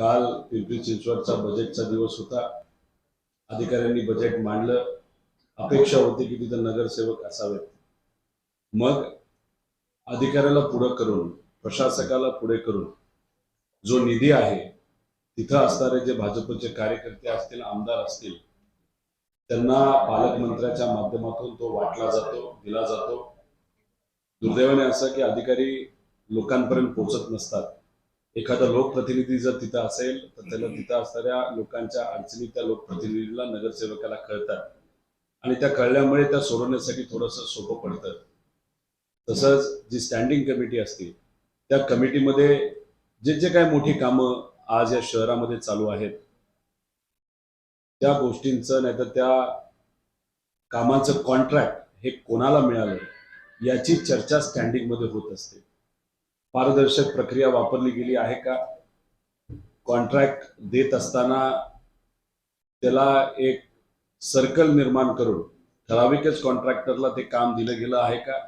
काल पिंपरी चिंचवडचा बजेटचा दिवस होता. अधिकाऱ्यांनी बजेट मांडलं. अपेक्षा होती की तिथं नगरसेवक असावेत. मग अधिकाऱ्याला पुढं करून प्रशासकाला पुढे करून जो निधी आहे तिथं असणारे जे भाजपचे कार्यकर्ते असतील आमदार असतील त्यांना पालकमंत्र्याच्या माध्यमातून तो वाटला जातो दिला जातो. दुर्दैवाने असं की अधिकारी लोकांपर्यंत पोहोचत नसतात. एखादा लोकप्रतिनिधी जर तिथं असेल तर त्याला तिथं असणाऱ्या लोकांच्या अडचणी त्या लोकप्रतिनिधीला नगरसेवकाला कळतात. आणि त्या कळल्यामुळे त्या सोडवण्यासाठी थोडंसं सोपं पडतं. तसंच जी स्टँडिंग कमिटी असते त्या कमिटीमध्ये जे जे काही मोठी कामं आज या शहरामध्ये चालू आहेत त्या गोष्टींचं नाहीतर त्या कामाचं कॉन्ट्रॅक्ट हे कोणाला मिळालं याची चर्चा स्टँडिंगमध्ये होत असते. पारदर्शक प्रक्रिया वापरली गेली आहे का? कॉन्ट्रॅक्ट देत असताना त्याला एक सर्कल निर्माण करून ठराविकच कॉन्ट्रॅक्टरला ते काम दिलं गेलं आहे का?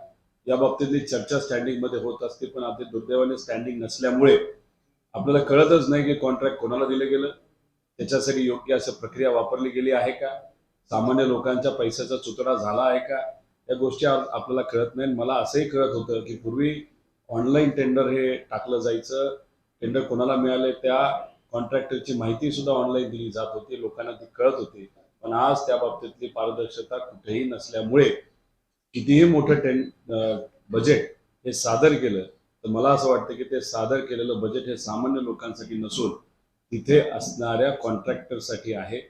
या बाबतीतली चर्चा स्टँडिंगमध्ये होत असते पण आता दुर्दैवाने स्टँडिंग नसल्यामुळे आपल्याला कळतच नाही की कॉन्ट्रॅक्ट कोणाला दिलं गेलं. त्याच्यासाठी योग्य असं प्रक्रिया वापरली गेली आहे का? सामान्य लोकांच्या पैशाचा चुतडा झाला आहे का? या गोष्टी आपल्याला कळत नाही मला असंही कळत होतं की पूर्वी ऑनलाईन टेंडर हे टाकलं जायचं. टेंडर कोणाला मिळाले त्या कॉन्ट्रॅक्टरची माहिती सुद्धा ऑनलाईन दिली जात होती. लोकांना ती कळत होती. पण आज त्या बाबतीतली पारदर्शकता कुठेही नसल्यामुळे कितीही मोठं टें बजेट हे सादर केलं तर मला असं वाटतं की ते सादर केलेलं बजेट हे सामान्य लोकांसाठी नसून तिथे असणाऱ्या कॉन्ट्रॅक्टरसाठी आहे.